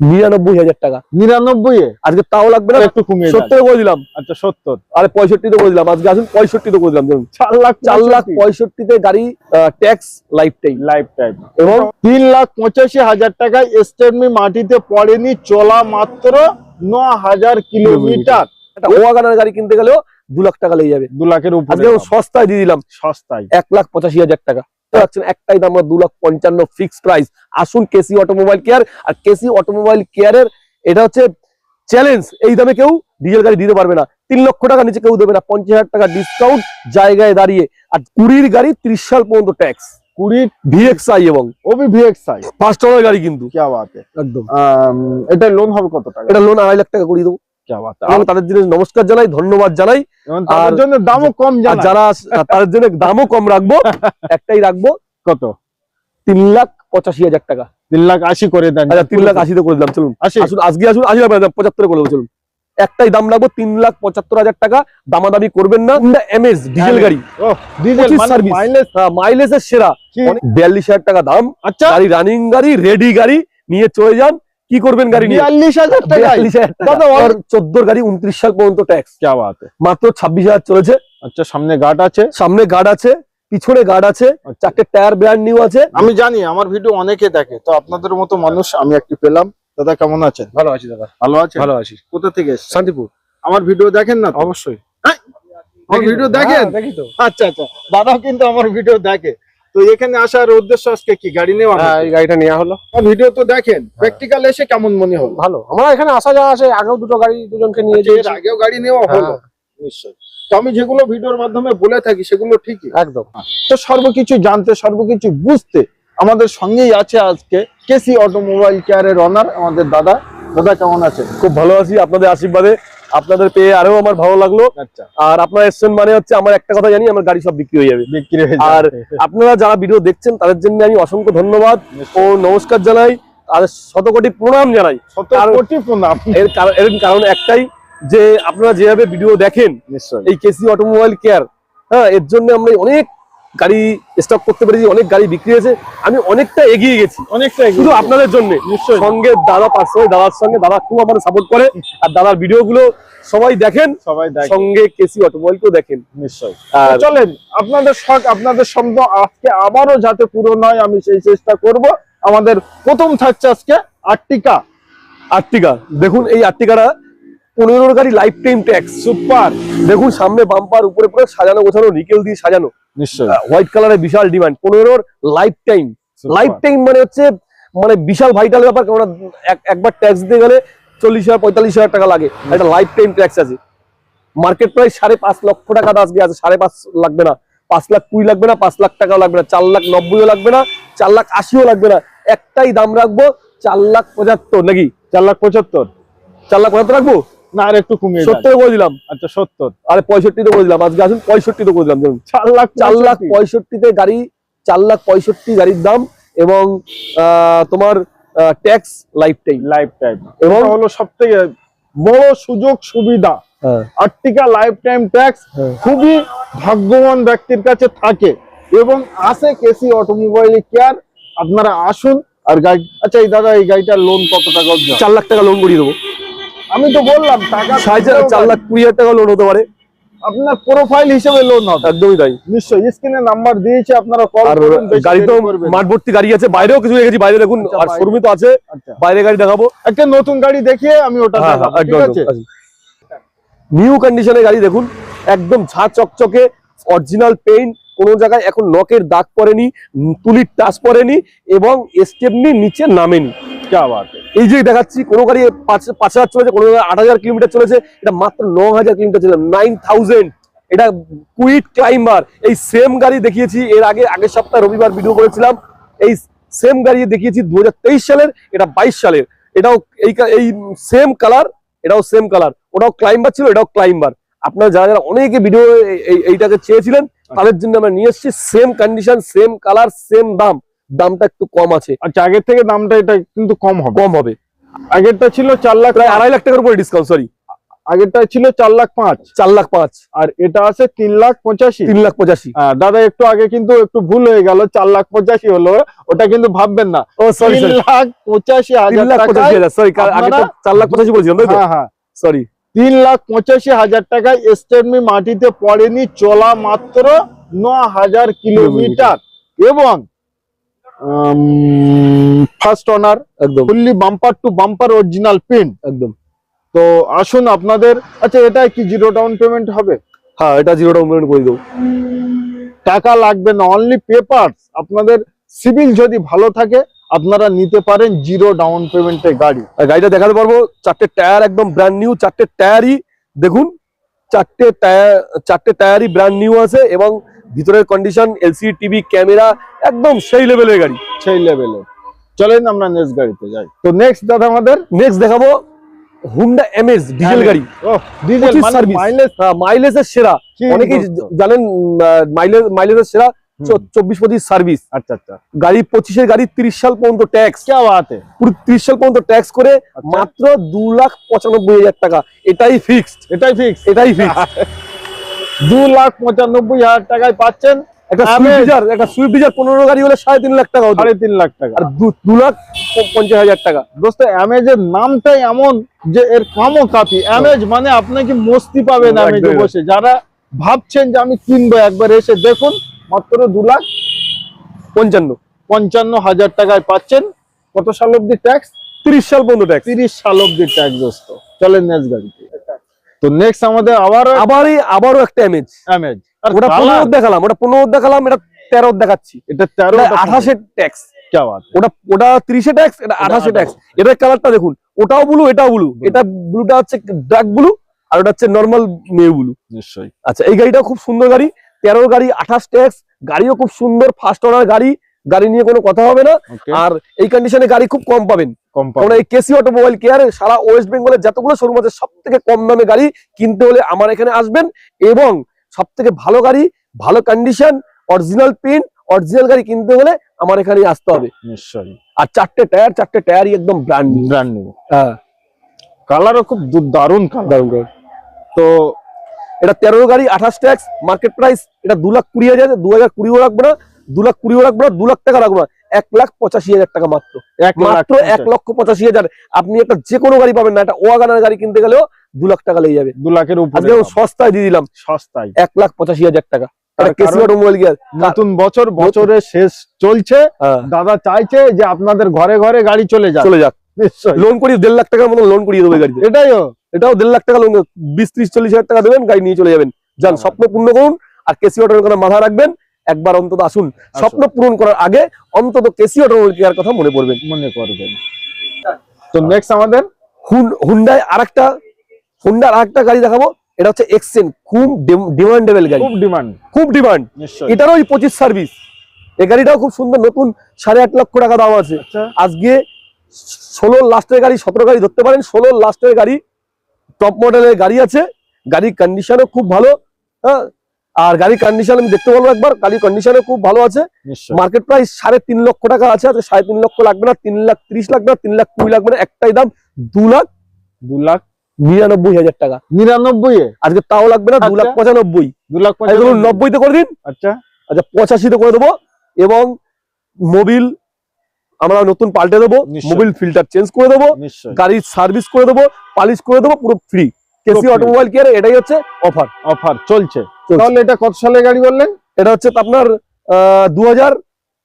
নিরানব্বই হাজার টাকা। নিরানব্বই আজকে তাও লাগবে না? একটু কমিয়ে সত্তর করে দিলাম। আচ্ছা সত্তর। আরে পঁয়ষট্টিতে করে দিলাম। আজকে আসুন পঁয়ষট্টিতে করে দিলাম চার লাখ চার লাখ পঁয়ষট্টিতে গাড়ি tax life time life time এবং তিন লাখ পঁচাশি হাজার টাকায় স্টেটমি মাটিতে পড়েনি চলা মাত্র ন হাজার কিলোমিটার। একটা ওয়াগানার গাড়ি কিনতে গেলেও দু লাখ টাকা লেগে যাবে। দু লাখের উপরে। সস্তায় দিয়ে দিলাম। সস্তায়। এক লাখ পঁচাশি হাজার টাকা। দেখতে পাচ্ছেন একটাই দাম দু লাখ পঞ্চান্ন ফিক্স প্রাইস আসুন কেসি অটোমোবাইল কেয়ার আর কেসি অটোমোবাইল কেয়ারের এটা হচ্ছে চ্যালেঞ্জ এই দামে কেউ ডিজেল গাড়ি দিতে পারবে না। তিন লক্ষ টাকা নিচে কেউ দেবে না। পঞ্চাশ হাজার টাকা ডিসকাউন্ট জায়গায় দাঁড়িয়ে। আর কুড়ির গাড়ি ত্রিশ সাল পর্যন্ত ট্যাক্স কুড়ি ভিএক্স আই এবং কত টাকা? এটা লোন আড়াই লাখ টাকা করিয়ে দেবো। এবং তাদের জন্য নমস্কার জানাই ধন্যবাদ জানাই। আর- জন্য দামও কম যারা তাদের জন্য দামও কম রাখব একটাই রাখব। কত? তিন লাখ পঁচাশি হাজার টাকা। তিন লাখ আশি করে দেন। আচ্ছা তিন লাখ আশিতে করে দিলাম চলুন। আসুন আজকে আসুন আশি পঁচাত্তর করে চলুন। একটাই দাম রাখব তিন লাখ পঁচাত্তর হাজার টাকা। দামাদামি করবেন না। এমএস ডিজেল গাড়ি। মাইলেজ মাইলেজের সেরা। বিয়াল্লিশ হাজার টাকা দাম। আচ্ছা। গাড়ি রানিং গাড়ি রেডি গাড়ি। নিয়ে চলে যান। কি করবেন গাড়ি বিয়াল্লিশ হাজার টাকা। চোদ্দোর গাড়ি উনত্রিশ সাল পর্যন্ত ট্যাক্স কেমন মাত্র ছাব্বিশ হাজার চলেছে। আচ্ছা সামনে গার্ড আছে? সামনে গার্ড আছে পিছনে গার্ড আছে আচ্ছা। চারটে টায়ার ব্র্যান্ড নিউ আছে। আমি জানি আমার ভিডিও অনেকে দেখে তো আপনাদের মতো মানুষ আমি একটি পেলাম। দাদা কেমন আছেন? ভালো আছি দাদা। ভালো আছে ভালো আছি। কোথা থেকে শান্তিপুর। আমার ভিডিও দেখেন না অবশ্যই। ভিডিও দেখেন? হ্যাঁ, দেখি তো। আচ্ছা আচ্ছা। দাদাও কিন্তু আমার ভিডিও দেখে। তো এখানে আসার উদ্দেশ্য আজকে কি? গাড়ি নেওয়া হ্যাঁ এই গাড়িটা নেওয়া হলো। ভিডিও তো দেখেন প্র্যাকটিক্যাল এসে কেমন মনে হলো? ভালো। আমরা এখানে আসা যাওয়া আছে আগেও দুটো গাড়ি দুজনকে নিয়ে আচ্ছা, এর আগেও গাড়ি নেওয়া হলো? হ্যাঁ। নিশ্চয়ই। তো আমি যেগুলো ভিডিওর মাধ্যমে বলে থাকি সেগুলো ঠিকই। একদম। তো সর্বকিছু জানতে সর্বকিছু বুঝতে আমাদের সঙ্গেই আছে আজকে কেসি অটোমোবাইল কেয়ারের অনার আমাদের দাদা। দাদা কেমন আছেন? খুব ভালো আছি। আপনাদের আশীর্বাদে আপনাদের পেয়ে আরও আমার ভালো লাগল। আচ্ছা। আর আপনারা এসছেন মানে হচ্ছে আমার একটা কথা জানি আমার গাড়ি সব বিক্রি হয়ে যাবে। বিক্রি হয়ে আর। আপনারা যারা ভিডিও দেখছেন তাদের জন্য আমি অসংখ্য ধন্যবাদ ও নমস্কার জানাই আর শতকোটি প্রণাম জানাই। শত কোটি প্রণাম। এর কারণ এর কারণ একটাই যে আপনারা যেভাবে ভিডিও দেখেন এই কেসি অটোমোবাইল কেয়ার হ্যাঁ এর জন্য আমরা অনেক গাড়ি স্টক করতে পেরেছি অনেক গাড়ি বিক্রি হয়েছে আমি অনেকটা এগিয়ে গেছি। অনেকটা শুধু আপনাদের জন্য। নিশ্চয়ই। সঙ্গে দাদা পার্সোনালি দাদার সঙ্গে দাদা খুব আমাদের সাপোর্ট করে। আর দাদার ভিডিও গুলো সবাই দেখেন সবাই সঙ্গে কেসি অটোমোবাইলকেও দেখেন। নিশ্চয়ই। চলেন আপনাদের শখ আপনাদের শব্দ আজকে আবারও যাতে পুরো নয় আমি সেই চেষ্টা করব। আমাদের প্রথম থাকছে আজকে আর্টিকা আর্টিকা দেখুন এই আর্টিকাটা পনেরোর গাড়ি লাইফ টাইম ট্যাক্স সুপার দেখুন সামনে বাম্পার উপরে পুরো সাজানো গোছানো নিকেল দিয়ে সাজানো। হোয়াইট কালারের বিশাল ডিমান্ড পনেরোর লাইফ টাইম লাইফ টাইম মানে হচ্ছে মানে বিশাল ভাইটাল ব্যাপার কারণ এক- একবার ট্যাক্স দিতে গেলে চল্লিশ হাজার পঁয়তাল্লিশ হাজার টাকা লাগে। একটা লাইফ টাইম ট্যাক্স আছে। মার্কেট প্রাইস সাড়ে পাঁচ লক্ষ টাকা আজকে আছে সাড়ে পাঁচ লাগবে না। পাঁচ লাখ কুড়ি লাগবে না পাঁচ লাখ টাকাও লাগবে না চার লাখ নব্বইও লাগবে না চার লাখ আশিও লাগবে না। একটাই দাম রাখব চার লাখ পঁচাত্তর নাকি? চার লাখ পঁচাত্তর। চার লাখ পঁচাত্তর রাখব? না আর একটু কমিয়ে। সত্তর করে দিলাম। আচ্ছা সত্তর। আরে পঁয়ষট্টিতে করে দিলাম। আজকে আসুন পঁয়ষট্টিতে করে দিলাম চার লাখ চার লাখ পঁয়ষট্টি। পঁয়ষট্টিতে গাড়ি চার লাখ পঁয়ষট্টি গাড়ির দাম এবং তোমার tax life time life time এবং হলো সব থেকে বড় সুযোগ সুবিধা। Ertiga life time tax. খুবই ভাগ্যবান ব্যক্তির কাছে থাকে। এবং আছে কেসি অটোমোবাইল কেয়ার আপনারা আসুন আর গাড়ি আচ্ছা এই দাদা এই গাড়িটার লোন কত টাকা চার লাখ টাকা লোন করিয়ে দেবো। আমি তো বললাম টাকা চার লাখ কুড়ি হাজার টাকা লোন হতে পারে। আপনার প্রোফাইল হিসেবে লোন হবে। একদমই তাই। নিশ্চয়ই স্ক্রিনে নাম্বার দিয়েছে আপনারা কল করুন গাড়ি তো মাঠভর্তি গাড়ি আছে বাইরেও কিছু রেখেছি বাইরে দেখুন আচ্ছা, আর শোরুমে তো আছে আচ্ছা। বাইরে গাড়ি দেখাবো। একটা নতুন গাড়ি দেখিয়ে আমি ওটা হ্যাঁ, হ্যাঁ, দেখাবো ঠিক আছে? নিউ কন্ডিশনে গাড়ি দেখুন একদম ছা চকচকে অরিজিনাল পেইন্ট কোনো জায়গায় এখন নকের দাগ পড়েনি তুলির টাচ পড়েনি এবং স্টেপনি নিচে নামেনি। এই যে দেখাচ্ছি কোনো গাড়ি পাঁচ পাঁচ হাজার চলেছে কোনো গাড়ি আট হাজার কিলোমিটার চলেছে এটা মাত্র ন হাজার কিলোমিটার চলেছে নাইন থাউজেন্ড এটা কুইট ক্লাইম্বার। এই সেম গাড়ি দেখিয়েছি এর আগে আগের সপ্তাহে রবিবার ভিডিও করেছিলাম। এই সেম গাড়ি দেখিয়েছি দু হাজার তেইশ সালের এটা বাইশ সালের। এটাও এই এই সেম কালার এটাও সেম কালার ওটাও ক্লাইম্বার ছিল এটাও ক্লাইম্বার। আপনারা যারা যারা অনেকে ভিডিও এইটাকে চেয়েছিলেন তাদের জন্য আমরা নিয়ে এসেছি same condition same colour same দাম। দামটা একটু কম আছে। আচ্ছা আগের থেকে দামটা এটা কিন্তু কম হবে। কম হবে। আগেরটা ছিল চার লাখ প্রায় আড়াই লাখ টাকার উপরে ডিসকাউন্ট সরি আগেরটা ছিল চার লাখ পাঁচ। চার লাখ পাঁচ। আর এটা আছে তিন লাখ পঁচাশি। তিন লাখ পঁচাশি। হ্যাঁ, দাদা একটু আগে কিন্তু একটু ভুল হয়ে গেল। চার লাখ পঁচাশি হলো ওটা কিন্তু ভাববেন না। ও সরি তিন লাখ পঁচাশি হাজার সরি আগে তো আপনারা- চার লাখ পঁচাশি বলছিলাম হ্যাঁ হ্যাঁ। সরি তিন লাখ পঁচাশি হাজার টাকায় এস্টেমি মাটিতে পড়েনি চলা মাত্র ন হাজার কিলোমিটার। এবং ফার্স্ট অনার একদম। Fully bumper to bumper original paint একদম। তো আসুন আপনাদের আচ্ছা এটা কি জিরো ডাউন পেমেন্ট হবে? হ্যাঁ এটা জিরো ডাউন পেমেন্ট করে দেবো। টাকা লাগবে না অনলি পেপারস আপনাদের সিভিল যদি ভালো থাকে আপনারা নিতে পারেন জিরো ডাউন পেমেন্টে গাড়ি। আর গাড়িটা দেখাতে পারব চারটে টায়ার একদম ব্র্যান্ড নিউ চারটে টায়ারই দেখুন চারটে টায়ার চারটে টায়ারই ব্র্যান্ড নিউ আছে এবং ভিতরের কন্ডিশন এলসি টিভি ক্যামেরা একদম সেই লেভেলের গাড়ি। সেই লেভেলের চলেন আমরা নেক্সট গাড়িতে যাই। তো নেক্সট দাদা আমাদের? নেক্সট দেখাবো হুন্ডা এমএস ডিজেল গাড়ি। ডিজেল মাইলেজ মাইলেজের সেরা। অনেকেই জানেন মাইলেজ মাইলেজের সেরা চব্বিশ পঁচিশ সার্ভিস আচ্ছা আচ্ছা। গাড়ি পঁচিশের গাড়ি তিরিশ সাল পর্যন্ত ট্যাক্স পুরো তিরিশ সাল পর্যন্ত ট্যাক্স করে আচ্ছা। মাত্র দু লাখ পঁচানব্বই হাজার টাকা। এটাই ফিক্সড এটাই ফিক্সড এটাই ফিক্সড দু লাখ পঁচানব্বই হাজার টাকায় পাচ্ছেন। একটা সুইফট একটা সুইফট ডিজার পনেরো গাড়ি হলে সাড়ে তিন লাখ টাকা সাড়ে তিন লাখ টাকা। আর দু- দু লাখ পঞ্চাশ হাজার টাকা। দোস্ত অ্যামেজের নামটাই এমন যে এর কামও কাপি অ্যামেজ মানে আপনি মস্তি পাবেন অ্যামেজে বসে। যারা ভাবছেন যে আমি কিনবো একবার এসে দেখুন মাত্র দু লাখ পঞ্চান্ন। পঞ্চান্ন হাজার টাকায় পাচ্ছেন। কত সাল অব্দি ট্যাক্স তিরিশ সাল পর্যন্ত ট্যাক্স তিরিশ সাল অব্দি ট্যাক্স দোস্ত। চলেন নেক্সট গাড়িতে। তো নেক্সট আমাদের আবার আবারই আবারও একটা ইমেজ ইমেজ ওটা 15 দেখালাম ওটা 15 দেখালাম এটা 13 দেখাচ্ছি। এটা 13 28 এর ট্যাক্স ওটা ওটা 30 এর ট্যাক্স এটা 28 এর ট্যাক্স এর কালারটা দেখুন ওটাও ব্লু এটাও ব্লু এটা ব্লুটা হচ্ছে ডার্ক ব্লু আর ওটা হচ্ছে নরমাল মেয়ে ব্লু নিশ্চয়ই। আচ্ছা এই গাড়িটা খুব সুন্দর গাড়ি 13 গাড়ি 28 ট্যাক্স গাড়িও খুব সুন্দর ফার্স্ট ওনার গাড়ি। গাড়ি নিয়ে কোনো কথা হবে না। আর এই কন্ডিশনে গাড়ি খুব কম পাবেন। কম কারণ এই কেসি অটোমোবাইল কেয়ার সারা ওয়েস্ট বেঙ্গলের যতগুলো শোরুম আছে সব থেকে কম দামে গাড়ি কিনতে হলে আমার এখানে আসবেন এবং সব থেকে ভালো গাড়ি ভালো কন্ডিশন অরিজিনাল অরিজিনাল গাড়ি কিনতে হলে আমার এখানে আসতে হবে। নিশ্চয়ই। আর চারটে টায়ার চারটে টায়ারই একদম ব্র্যান্ড নিউ ব্র্যান্ড নিউ হ্যাঁ। কালারও খুব দারুণ কালার। তো এটা তেরো গাড়ি আঠাশ ট্যাক্স মার্কেট প্রাইস এটা দু লাখ কুড়ি হাজার দু হাজার কুড়িও রাখব না। দু লাখ কুড়িও রাখব না দু লাখ টাকা রাখব না এক লাখ পঁচাশি হাজার টাকা মাত্র। এক লাখ মাত্র এক লক্ষ পঁচাশি হাজার। আপনি একটা যে কোনো গাড়ি পাবেন না একটা ওয়াগানার গাড়ি কিনতে গেলেও দু লাখ টাকা লেগে যাবে। দু লাখের উপরে সস্তায় দিয়ে দিলাম। সস্তায়। এক লাখ পঁচাশি হাজার টাকা। নতুন বছর বছরের শেষ চলছে। দাদা চাইছে যে আপনাদের ঘরে ঘরে গাড়ি চলে যাক। চলে যাক। লোন করিয়ে দেড় লাখ টাকার মতো লোন করিয়ে দেবো এই গাড়িতে। এটাইও এটাও দেড় লাখ টাকা লোন বিশ ত্রিশ চল্লিশ হাজার টাকা দেবেন গাড়ি নিয়ে চলে যাবেন। যান হ্যাঁ। স্বপ্ন পূর্ণ করুন আর কেসি অটোর মাথা রাখবেন। একবার অন্তত আসুন। স্বপ্ন পূরণ করার আগে অন্তত কেসি অটোমোবাইল কেয়ার কথা মনে পড়বেন মনে করবেন তো নেক্সট আমাদের? হুন্ডায় আরেকটা হুন্ডার আরেকটা গাড়ি দেখাবো। এটা হচ্ছে এক্সেন খুব ডিমান্ডেবল গাড়ি। খুব ডিমান্ড খুব ডিমান্ড এটারও ওই পঁচিশ সার্ভিস এই গাড়িটাও খুব সুন্দর নতুন সাড়ে আট লক্ষ টাকা দাম আছে। আচ্ছা। আজকে ষোলোর লাস্টের গাড়ি সতেরো গাড়ি ধরতে পারেন। ষোলোর লাস্টের গাড়ি টপ মডেলের গাড়ি আছে। গাড়ির কন্ডিশনও খুব ভালো। হ্যাঁ আর গাড়ির কন্ডিশন আমি দেখতে বলব একবার গাড়ির কন্ডিশনও খুব ভালো আছে। মার্কেট প্রাইস সাড়ে তিন লক্ষ টাকা আছে আজকে সাড়ে তিন লক্ষ লাগবে না তিন লাখ ত্রিশ লাগবে না তিন লাখ কুড়ি লাগবে না একটাই দাম দু লাখ দু লাখ নিরানব্বই হাজার টাকা। নিরানব্বই এ? আজকে তাও লাগবে না দু লাখ আচ্ছা। পঁচানব্বই। দু লাখ ধরুন নব্বইতে করে দিন। আচ্ছা। আচ্ছা পঁচাশিতে করে দেবো এবং মোবিল আমরা নতুন পাল্টে দেবো মোবিল ফিল্টার চেঞ্জ করে দেবো গাড়ির সার্ভিস করে দেবো পালিশ করে দেবো পুরো ফ্রি কেসি অটোমোবাইল কেয়ার এটাই হচ্ছে অফার অফার চলছে। তাহলে এটা কত সালের গাড়ি বললেন? এটা হচ্ছে আপনার দু হাজার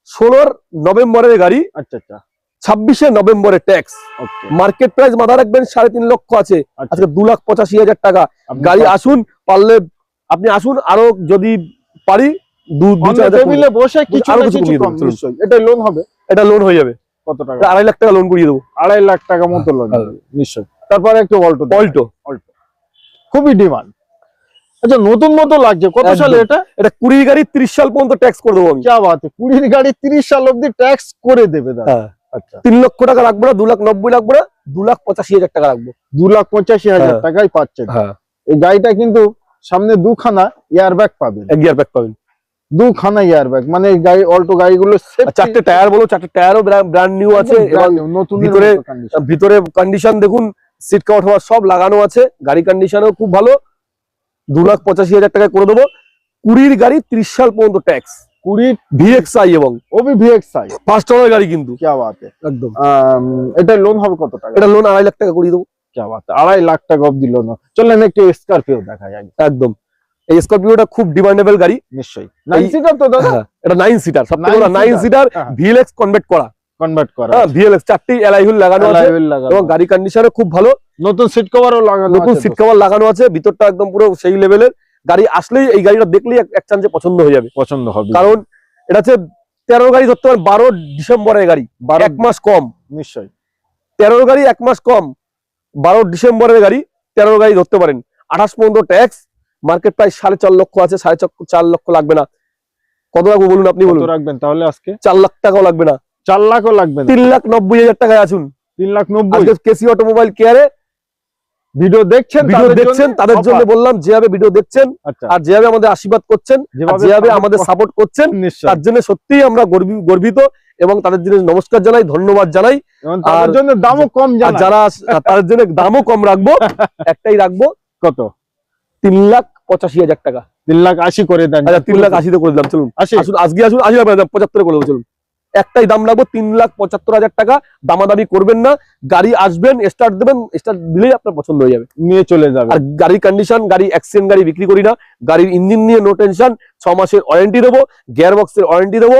ষোলোর নভেম্বরের গাড়ি। আচ্ছা আচ্ছা। ছাব্বিশে নভেম্বরের ট্যাক্স মার্কেট প্রাইস মাথা রাখবেন সাড়ে তিন লক্ষ আছে। আচ্ছা। আজকে দু লাখ পঁচাশি হাজার টাকা। আপনি গাড়ি আসুন পারলে আপনি আসুন আরও যদি পারি দু টেবিলে বসে কিছু এটা লোন হবে? এটা লোন হয়ে যাবে। কত টাকা? আড়াই লাখ টাকা লোন করিয়ে দেবো। আড়াই লাখ টাকা মতো লোন হ্যাঁ। নিশ্চয়ই। তারপরে একটু অল্টো অল্টো অল্টো খুবই ডিমান্ড আচ্ছা নতুন মতো লাগছে। কত সালে এটা? এটা কুড়ি গাড়ি ত্রিশ সাল পর্যন্ত ট্যাক্স করে দেবো আমি। যা বাত কুড়ির গাড়ি তিরিশ সাল অব্দি ট্যাক্স করে দেবে দাদা। হ্যাঁ। আচ্ছা। তিন লক্ষ টাকা রাখব না দু লাখ নব্বই রাখব না দু লাখ পঁচাশি হাজার টাকা রাখব। দু লাখ পঁচাশি হাজার হ্যাঁ। টাকায় পাচ্ছেন। হ্যাঁ। এই গাড়িটা কিন্তু সামনে দুখানা এয়ার ব্যাগ পাবেন। এক ব্যাগ পাবেন। দুখানা এয়ার ব্যাগ মানে গাড়ি অল্টো গাড়িগুলো চারটে টায়ার বলো চারটে টায়ারও ব্র্যান্ড নিউ আছে। নতুন ভিতরে ভিতরে কন্ডিশন দেখুন সিট কাউট হওয়ার সব লাগানো আছে। গাড়ি কন্ডিশনও খুব ভালো। দু লাখ পঁচাশি হাজার টাকায় করে দেবো। কুড়ির গাড়ি ত্রিশ সাল পর্যন্ত ট্যাক্স ভিএক্স আই এবং ভিএক্স আই এটা লোন হবে এটা লোন আড়াই লাখ টাকা দেবো। আড়াই লাখ টাকা লোন একটু স্করপিও দেখা যায় একদম। স্করপিওটা খুব গাড়ি। তো দাদা। হ্যাঁ, এটা নাইন সিটার সব কনভার্ট করা। কনভার্ট করা হ্যাঁ ভিএলএক্স চারটি এলআই লাগানো আছে Alloy wheel লাগানো। এবং গাড়ি কন্ডিশনও খুব ভালো। নতুন সিট কভারও লাগানো নতুন সিট কভার লাগানো আছে ভিতরটা একদম পুরো সেই লেভেলের গাড়ি আসলেই এই গাড়িটা দেখলেই এক- এক চান্সে পছন্দ হয়ে যাবে। পছন্দ হবে। কারণ এটা হচ্ছে তেরো গাড়ি ধরতে পারেন বারো ডিসেম্বরের গাড়ি। এক মাস কম। তেরোর গাড়ি এক মাস কম। বারো ডিসেম্বরের গাড়ি তেরোর গাড়ি ধরতে পারেন। আঠাশ পর্যন্ত ট্যাক্স মার্কেট প্রাইস সাড়ে চার লক্ষ আছে সাড়ে চার- চার লক্ষ লাগবে না। কত লাগবে বলুন আপনি বলুন? রাখবেন তাহলে আজকে? চার লাখ টাকাও লাগবে না। চার লাখও লাগবে তিন লাখ নব্বই হাজার টাকায় আসুন। তিন লাখ নব্বই। কেসি অটোমোবাইল কেয়ারে ভিডিও দেখছেন ভিডিও দেখছেন? তাদের জন্য বললাম যেভাবে ভিডিও দেখছেন আচ্ছা। আর যেভাবে আমাদের আশীর্বাদ করছেন যেভাবে আমাদের সাপোর্ট করছেন তার জন্য সত্যিই আমরা গর্বিত এবং তাদের জন্য নমস্কার জানাই ধন্যবাদ জানাই। তাদের জন্য দামও কম যারা তাদের জন্য দামও কম রাখব একটাই রাখব। কত? তিন লাখ পঁচাশি হাজার টাকা। তিন লাখ আশি করে দেন। আচ্ছা তিন লাখ আশিতে করে দিলাম চলুন। আসুন আজকে আসুন আশি পঁচাত্তরে করে চলুন। একটাই দাম রাখব তিন লাখ পঁচাত্তর হাজার টাকা। দামাদামি করবেন না। গাড়ি আসবেন স্টার্ট দেবেন স্টার্ট দিলেই আপনার পছন্দ হয়ে যাবে। নিয়ে চলে যাবে। আর গাড়ির কন্ডিশন গাড়ি অ্যাক্সিডেন্ট গাড়ি বিক্রি করি না। গাড়ির ইঞ্জিন নিয়ে নো টেনশন ছ মাসের ওয়ারেন্টি দেবো গিয়ার বক্সের ওয়ারেন্টি দেবো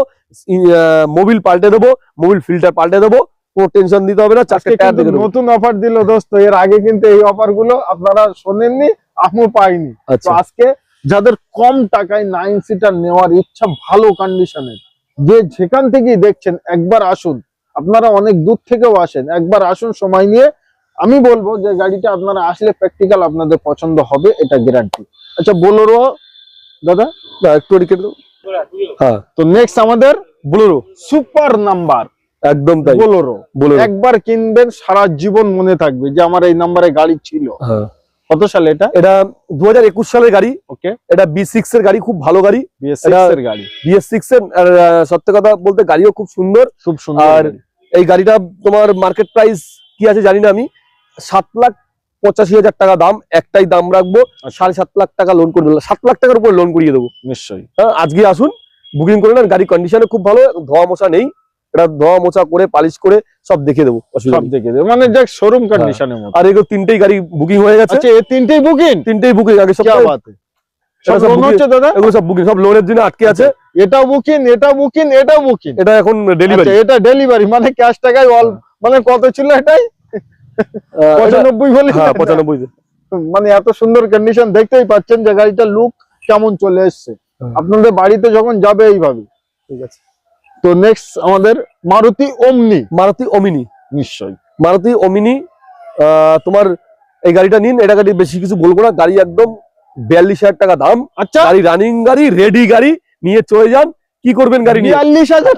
মোবিল পাল্টে দেবো মোবিল ফিল্টার পাল্টে দেবো কোনো টেনশন দিতে হবে না চারটে টায়ার দেখে নতুন অফার দিল দোস্ত। এর আগে কিন্তু এই অফারগুলো আপনারা শোনেননি আমিও পাইনি। আচ্ছা। আজকে যাদের কম টাকায় নাইন সিটার নেওয়ার ইচ্ছা ভালো কন্ডিশনের যে যেখান থেকেই দেখছেন একবার আসুন। আপনারা অনেক দূর থেকেও আসেন। একবার আসুন সময় নিয়ে। আমি বলব যে গাড়িটা আপনারা আসলে প্র্যাকটিক্যাল আপনাদের পছন্দ হবে এটা গ্যারান্টি আচ্ছা বোলোরো দাদা? একটু রেখে দেবো হ্যাঁ তো নেক্সট আমাদের বোলেরো সুপার নাম্বার একদম তাই। বোলোরো একবার কিনবেন সারা জীবন মনে থাকবে যে আমার এই নাম্বারে গাড়ি ছিল। হ্যাঁ। কত সালে এটা? এটা দু হাজার একুশ সালের গাড়ি। ওকে। এটা বি সিক্স এর গাড়ি খুব ভালো গাড়ি। বিএস এটা- এর গাড়ি। বিএস সিক্স এর সত্যি কথা বলতে গাড়িও খুব সুন্দর। খুব সুন্দর আর এই গাড়িটা তোমার মার্কেট প্রাইস কি আছে জানি না আমি। সাত লাখ পঁচাশি হাজার টাকা দাম একটাই দাম রাখব। আচ্ছা। সাড়ে সাত লাখ টাকা লোন করে দিলাম সাত লাখ টাকার উপর লোন করিয়ে দেবো। নিশ্চয়ই। হ্যাঁ, আজকে আসুন বুকিং করে নেন। গাড়ি কন্ডিশনে খুব ভালো ধোয়া মশা নেই। এটা ধোয়া মোছা করে পালিশ করে সব দেখে দেবো সব দেবে। মানে দেখ শোরুম কন্ডিশনের মতো। আর এগুলো তিনটেই গাড়ি বুকিং হয়ে গেছে। আচ্ছা এই তিনটেই বুকিং তিনটেই বুকিং আগে সব দাদা? এগুলো বুকিং সব লোনের জন্য আটকে আছে। এটাও বুকিং এটাও বুকিং এটাও বুকিং এটা এখন ডেলিভারি আচ্ছা এটা ডেলিভারি মানে ক্যাশ টাকায় অল মানে কত ছিল এটাই? পঁচানব্বই বলে। হ্যাঁ পঁচানব্বই। মানে এত সুন্দর কন্ডিশন দেখতেই পাচ্ছেন যে গাড়িটার লুক কেমন চলে এসছে। হ্যাঁ। আপনাদের বাড়িতে যখন যাবে এইভাবে। ঠিক আছে। তো নেক্সট আমাদের মারুতি ওমনি। মারুতি ওমিনি। নিশ্চয়ই। মারুতি ওমিনি আহ, তোমার এই গাড়িটা নিন এটা গাড়ি বেশি কিছু বলব না গাড়ি একদম বিয়াল্লিশ হাজার টাকা দাম। আচ্ছা। গাড়ি রানিং গাড়ি রেডি গাড়ি নিয়ে চলে যান। কি করবেন গাড়ি নিয়ে? বিয়াল্লিশ হাজার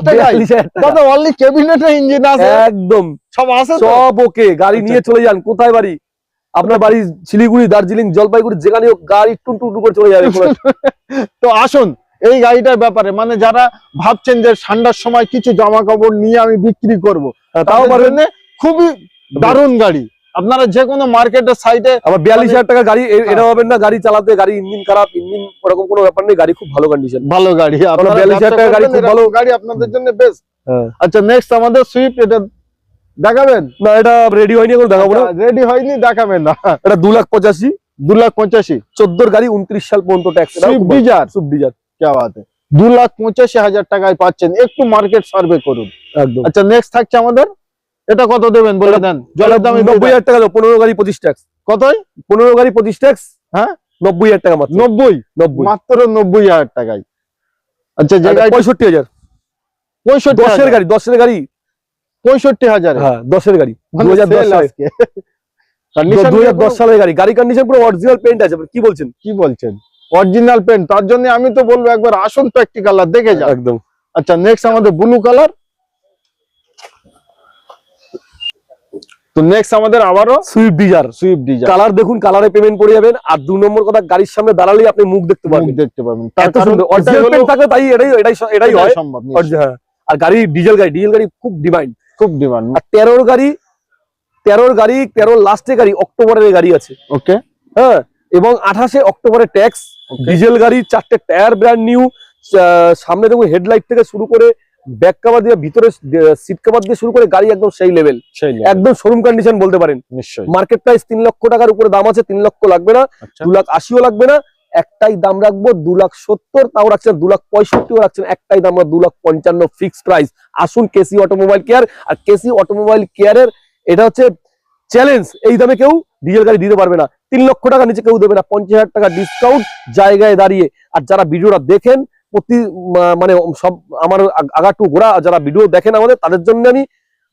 টাকা। অনলি ক্যাবিনেটের ইঞ্জিন আছে। একদম। সব আছে সব ওকে গাড়ি আচ্ছা, নিয়ে চলে যান। কোথায় বাড়ি? আপনার বাড়ি শিলিগুড়ি দার্জিলিং জলপাইগুড়ি যেখানে গাড়ি টুন টুন টুন করে চলে যাবে। তো আসুন। এই গাড়িটার ব্যাপারে মানে যারা ভাবছেন যে ঠান্ডার সময় কিছু জামা কাপড় নিয়ে আমি বিক্রি করব হ্যাঁ, তাও পারবেন খুবই দারুণ গাড়ি। আপনারা যে কোনো মার্কেটের সাইডে আবার বিয়াল্লিশ মানে- হাজার টাকা গাড়ি এটা হ্যাঁ। হবেন না গাড়ি চালাতে গাড়ি ইঞ্জিন খারাপ ইঞ্জিন ওরকম কোনো ব্যাপার নেই গাড়ি খুব ভালো কন্ডিশন ভালো গাড়ি আপনারা 42,000 ব্যবসা টাকার গাড়ি খুব ভালো। গাড়ি আপনাদের জন্য বেস্ট হ্যাঁ। আচ্ছা নেক্সট আমাদের সুইফট এটা দেখাবেন? না এটা রেডি হয়নি এখন দেখাবো না। রেডি হয়নি দেখাবেন না। এটা দু লাখ পঁচাশি। দু লাখ পঁচাশি। চোদ্দোর গাড়ি উনত্রিশ সাল পর্যন্ত ট্যাক্স সুইফট ডিজার সুপ ডিজার কে বাত है? দু লাখ পঁচাশি হাজার টাকায় পাচ্ছেন একটু মার্কেট সার্ভে করুন একদম। আচ্ছা নেক্সট থাকছে আমাদের? এটা কত দেবেন? বলে দেন। জলের দামে নব্বই হাজার টাকা পনেরো গাড়ি পঁচিশ ট্যাক্স। কতই? পনেরো গাড়ি পঁচিশ ট্যাক্স হ্যাঁ? নব্বই হাজার টাকা মাত্র। নব্বই? নব্বই। মাত্র নব্বই হাজার টাকায় আচ্ছা আচ্ছা, পঁয়ষট্টি হাজার। পঁয়ষট্টি দশের গাড়ি দশের গাড়ি। পঁয়ষট্টি হাজার? হ্যাঁ দশের গাড়ি। মানে দু হাজার দশ দু হাজার দশ সালের গাড়ি। গাড়ি কন্ডিশন পুরো অরিজিনাল পেন্ট আছে কি বলছেন? কি বলছেন? অরিজিনাল পেন তার জন্য আমি তো বলব একবার আসুন প্র্যাকটিক্যাল আর দেখে যান। একদম। আচ্ছা নেক্সট আমাদের ব্লু কালার তো নেক্সট আমাদের আবারও Swift Dzire Swift Dzire colour দেখুন কালারে পেমেন্ট করে যাবেন আর দু নম্বর কথা গাড়ির সামনে দাঁড়ালেই আপনি মুখ দেখতে পারবেন। দেখতে পাবেন এত সুন্দর। অরিজিনাল পেন্ট থাকলে তাই এটাই এটাই এটাই হয়। সম্ভব হ্যাঁ। আর গাড়ি ডিজেল গাড়ি ডিজেল গাড়ি খুব ডিমান্ড খুব ডিমান্ড আর তেরোর গাড়ি তেরোর গাড়ি তেরোর লাস্টে গাড়ি অক্টোবরের গাড়ি আছে। ওকে হ্যাঁ এবং আঠাশে অক্টোবরের ট্যাক্স ডিজেল গাড়ি চারটে টায়ার ব্র্যান্ড নিউ সামনে দেখুন হেডলাইট থেকে শুরু করে ব্যাক কাভার দিয়ে ভিতরে সিট কাভার দিয়ে শুরু করে গাড়ি একদম সেই লেভেল একদম শোরুম কন্ডিশন বলতে পারেন। নিশ্চয়ই। মার্কেট প্রাইস তিন লক্ষ টাকার উপরে দাম আছে তিন লক্ষ লাগবে না আচ্ছা। দু লাখ আশিও লাগবে না একটাই দাম রাখব দু লাখ সত্তর তাও রাখছেন দু লাখ পঁয়ষট্টিও রাখছেন একটাই দাম দু লাখ পঞ্চান্ন ফিক্সড প্রাইস আসুন কেসি অটোমোবাইল কেয়ার আর কেসি অটোমোবাইল কেয়ারের এটা হচ্ছে চ্যালেঞ্জ এই দামে কেউ ডিজেল গাড়ি দিতে পারবে না। তিন লক্ষ টাকা নিচে কেউ দেবে না পঞ্চাশ হাজার টাকা ডিসকাউন্ট জায়গায় দাঁড়িয়ে। আর যারা ভিডিওটা দেখেন প্রতি মানে সব আমার আগাটু ঘোরা যারা ভিডিও দেখেন আমাদের তাদের জন্য আমি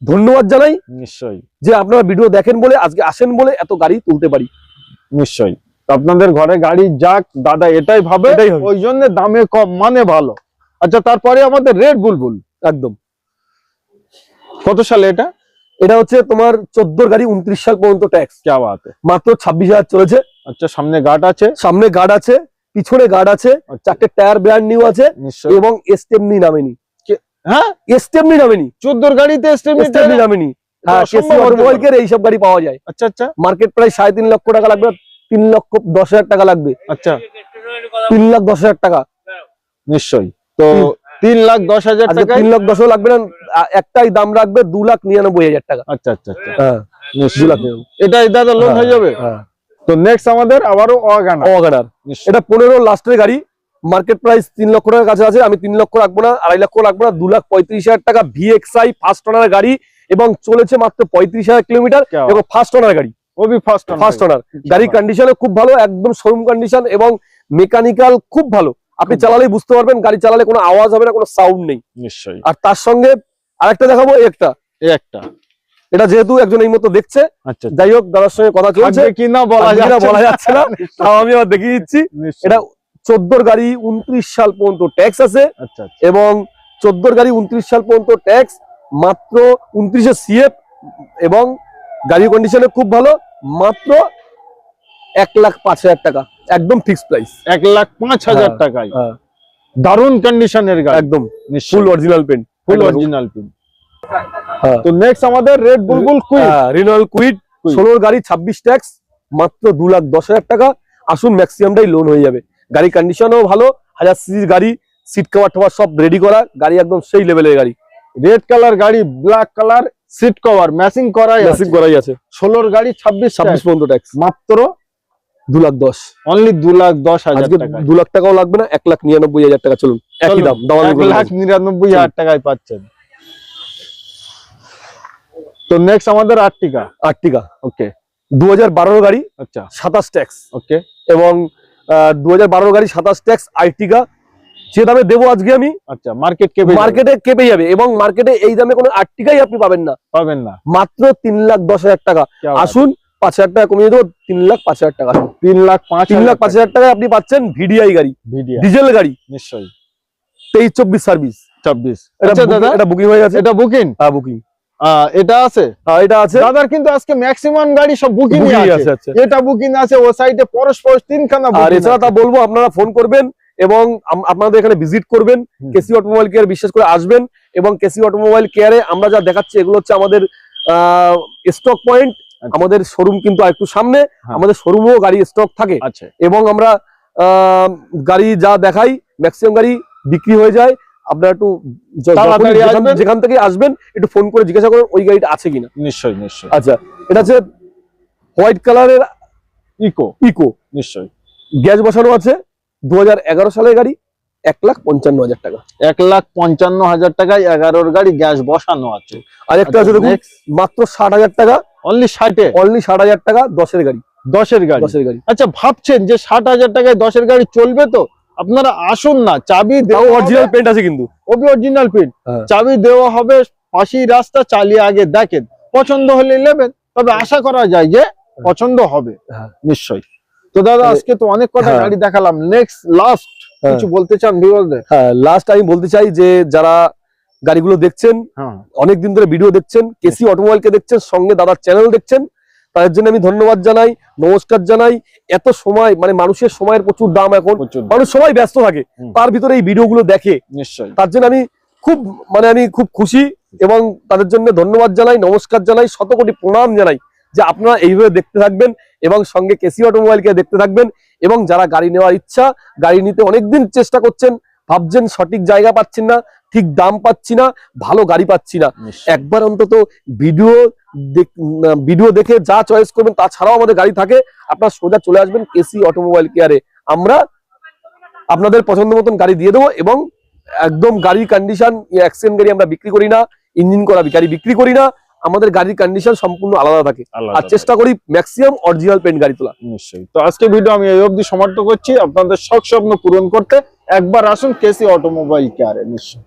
ধন্যবাদ জানাই নিশ্চয়ই। যে আপনারা ভিডিও দেখেন বলে আজকে আসেন বলে এত গাড়ি তুলতে পারি। নিশ্চয়ই। আপনাদের ঘরে গাড়ি যাক দাদা এটাই ভাবে ওই জন্য দামে কম মানে ভালো। আচ্ছা তারপরে আমাদের রেড বুলবুল একদম। কত সালে এটা? এটা হচ্ছে তোমার চোদ্দোর গাড়ি উনত্রিশ সাল পর্যন্ত ট্যাক্স মাত্র ছাব্বিশ হাজার চলেছে। আচ্ছা সামনে গার্ড আছে? সামনে গার্ড আছে পিছনে গার্ড আছে আচ্ছা, চারটে টায়ার ব্র্যান্ড নিউ আছে এবং এস্টেমনি নামেনি। হ্যাঁ? এস্টেমনি নামেনি। চোদ্দোর গাড়িতে এস্টেমনি নামেনি। হ্যাঁ। এইসব গাড়ি পাওয়া যায়। আচ্ছা আচ্ছা। মার্কেট প্রাইস সাড়ে তিন লক্ষ টাকা লাগবে তিন লক্ষ দশ হাজার টাকা লাগবে। আচ্ছা। তিন লাখ দশ হাজার টাকা। নিশ্চয়ই। তো তিন লাখ দশ হাজার আচ্ছা, টাকা তিন লাখ দশও লাগবে না? একটাই দাম রাখবে দু লাখ নিরানব্বই হাজার টাকা। আচ্ছা আচ্ছা, আচ্ছা। হ্যাঁ দু লাখ এটা দাদা লোন হ্যাঁ, হয়ে যাবে? হ্যাঁ। তো নেক্সট আমাদের আবারও অগানার এটা পনেরো লাস্টের গাড়ি। মার্কেট প্রাইস তিন লক্ষ টাকার কাছে আছে। আমি তিন লক্ষ রাখব না আড়াই লক্ষ রাখব না দু লাখ পঁয়ত্রিশ হাজার টাকা ভিএক্সআই ফার্স্ট অনার গাড়ি এবং চলেছে মাত্র পঁয়ত্রিশ হাজার কিলোমিটার এবং ফার্স্ট অনার গাড়ি। ওবি ফার্স্ট ফার্স্ট অনার গাড়ির কন্ডিশনে খুব ভালো একদম শোরুম কন্ডিশন এবং মেকানিক্যাল খুব ভালো। আপনি চালালেই বুঝতে পারবেন গাড়ি চালালে কোনো আওয়াজ হবে না কোনো সাউন্ড নেই। নিশ্চয়ই। আর তার সঙ্গে আরেকটা দেখাবো একটা। একটা। এটা যেহেতু একজন এই মতো দেখছে আচ্ছা যাই হোক দাদার সঙ্গে কথা চলছে। বলা কিনা যাচ্ছে বলা যাচ্ছে না। তাও আমি আবার দেখিয়ে দিচ্ছি। এটা চোদ্দোর গাড়ি উনত্রিশ সাল পর্যন্ত ট্যাক্স আছে। আচ্ছা আচ্ছা। এবং চোদ্দোর গাড়ি উনত্রিশ সাল পর্যন্ত ট্যাক্স মাত্র উনত্রিশে সিএফ এবং গাড়ির কন্ডিশনে খুব ভালো মাত্র এক লাখ পাঁচ হাজার টাকা। একদম ফিক্সড প্রাইস এক লাখ পাঁচ হাজার হ্যাঁ, টাকায়। দারুণ কন্ডিশনের গাড়ি। একদম full original paint full original pin হ্যাঁ। তো নেক্সট আমাদের রেড বুলবুল কুইক রিনল কুইড Kwid। ষোলোর গাড়ি ছাব্বিশ ট্যাক্স মাত্র দু লাখ দশ হাজার টাকা। আসুন ম্যাক্সিমামটাই লোন হয়ে যাবে। গাড়ির কন্ডিশনও ভালো হাজার সিসির গাড়ি সিট কভার টভার সব রেডি করা গাড়ি একদম সেই লেভেলের গাড়ি। রেড কালার গাড়ি black colour seat cover matching করাই বেসিক করাই আছে। ষোলোর গাড়ি ছাব্বিশ ছাব্বিশ পর্যন্ত ট্যাক্স মাত্র দু লাখ দশ। অনলি দু লাখ দশ হাজার দু লাখ টাকাও লাগবে না এক লাখ নিরানব্বই হাজার টাকা চলুন একই দাম এক লাখ নিরানব্বই হাজার টাকায় পাচ্ছেন। তো নেক্সট আমাদের আর্টিকা। আর্টিকা ওকে দু হাজার গাড়ি আচ্ছা। সাতাশ ট্যাক্স ওকে এবং দু হাজার বারো গাড়ি সাতাশ ট্যাক্স আর্টিকা। সে দামে দেবো আজকে আমি। আচ্ছা মার্কেট কেঁপে মার্কেটে কেঁপে যাবে এবং মার্কেটে এই দামে কোনো আর্টিকাই আপনি পাবেন না। পাবেন না। মাত্র তিন লাখ দশ হাজার টাকা। আসুন পাঁচ হাজার টাকা কমিয়ে দেবো তিন লাখ পাঁচ হাজার টাকা। তিন লাখ পাঁচ তিন লাখ পাঁচ হাজার টাকায় আপনি পাচ্ছেন ভিডিআই গাড়ি ডিজেল গাড়ি। নিশ্চয়ই। তেইশ চব্বিশ সার্ভিস। এটা আচ্ছা বুকিং হয়ে গেছে। এটা বুকিং হ্যাঁ বুকিং এটা আছে? এটা আছে। দাদার কিন্তু আজকে ম্যাক্সিমাম গাড়ি সব বুকিং বুকিং আছে। এটা বুকিং আছে ও সাইডে পরস্পর তিনখানা আর এছাড়া তা বলব আপনারা ফোন করবেন এবং আপনাদের এখানে ভিজিট করবেন। কেসি অটোমোবাইল কেয়ার বিশেষ করে আসবেন এবং কেসি অটোমোবাইল কেয়ারে আমরা যা দেখাচ্ছি এগুলো হচ্ছে আমাদের স্টক পয়েন্ট। আমাদের শোরুম কিন্তু একটু সামনে হ্যাঁ। আমাদের শোরুমেও গাড়ি স্টক থাকে। আছে এবং আমরা গাড়ি যা দেখাই ম্যাক্সিমাম গাড়ি বিক্রি হয়ে যায়। আপনারা একটু যেখান- থেকে আসবেন একটু ফোন করে জিজ্ঞাসা করুন ওই গাড়িটা আছে কিনা। নিশ্চয়ই নিশ্চয়ই। আচ্ছা এটা হচ্ছে হোয়াইট কালারের ইকো ইকো নিশ্চয়ই। গ্যাস বসানো আছে দু হাজার এগারো সালের গাড়ি এক লাখ পঞ্চান্ন হাজার টাকা। এক লাখ পঞ্চান্ন হাজার টাকায় এগারোর গাড়ি গ্যাস বসানো আছে। আর একটা আছে দেখুন মাত্র ষাট হাজার টাকা। অনলি ষাটে? অনলি ষাট হাজার টাকা দশের গাড়ি। দশের গাড়ি? দশের গাড়ি। আচ্ছা ভাবছেন যে ষাট হাজার টাকায় দশের গাড়ি চলবে তো? আপনারা আসুন না চাবি অরিজিনাল পেন্ট আছে কিন্তু। ওবি অরিজিনাল হ্যাঁ। চাবি দেওয়া হবে পাশেই রাস্তা চালিয়ে আগে দেখেন। পছন্দ হলে নেবেন তবে আশা করা যায় যে পছন্দ হবে। হ্যাঁ। নিশ্চয়ই। তো দাদা আজকে তো অনেক কথা হ্যাঁ। গাড়ি দেখালাম। নেক্সট লাস্ট হ্যাঁ। কিছু বলতে চান ভিউয়ারদের হ্যাঁ লাস্ট আমি বলতে চাই যে যারা গাড়িগুলো দেখছেন হ্যাঁ। অনেকদিন ধরে ভিডিও দেখছেন কেসি অটোমোবাইলকে দেখছেন সঙ্গে দাদার চ্যানেল দেখছেন তাদের জন্য আমি ধন্যবাদ জানাই নমস্কার জানাই। এত সময় মানে মানুষের সময়ের প্রচুর দাম এখন মানুষ সবাই ব্যস্ত থাকে তার ভিতরে এই ভিডিওগুলো দেখে। নিশ্চয় তার জন্য আমি খুব মানে আমি খুব খুশি এবং তাদের জন্য ধন্যবাদ জানাই নমস্কার জানাই শত কোটি প্রণাম জানাই যে আপনারা এইভাবে দেখতে থাকবেন এবং সঙ্গে কেসি অটোমোবাইলকে দেখতে থাকবেন এবং যারা গাড়ি নেওয়ার ইচ্ছা গাড়ি নিতে অনেকদিন চেষ্টা করছেন ভাবছেন সঠিক জায়গা পাচ্ছেন না ঠিক দাম পাচ্ছি না ভালো গাড়ি পাচ্ছি না। একবার অন্তত ভিডিও ভিডিও দেখে যা চয়েস করবেন তাছাড়াও আমাদের গাড়ি থাকে। আপনার সোজা চলে আসবেন কেসি অটোমোবাইল কেয়ারে আমরা আপনাদের পছন্দ মতন গাড়ি দিয়ে দেবো এবং একদম গাড়ির কন্ডিশন অ্যাক্সিডেন্ট গাড়ি আমরা বিক্রি করি না ইঞ্জিন করা গাড়ি বিক্রি করি না আমাদের গাড়ির কন্ডিশন সম্পূর্ণ আলাদা থাকে। আর চেষ্টা করি ম্যাক্সিমাম অরিজিনাল পেন্ট গাড়ি তোলা নিশ্চয়ই। তো আজকে ভিডিও আমি এই অবধি সমাপ্ত করছি। আপনাদের শখ স্বপ্ন পূরণ করতে একবার আসুন কেসি অটোমোবাইল কেয়ারে নিশ্চয়ই।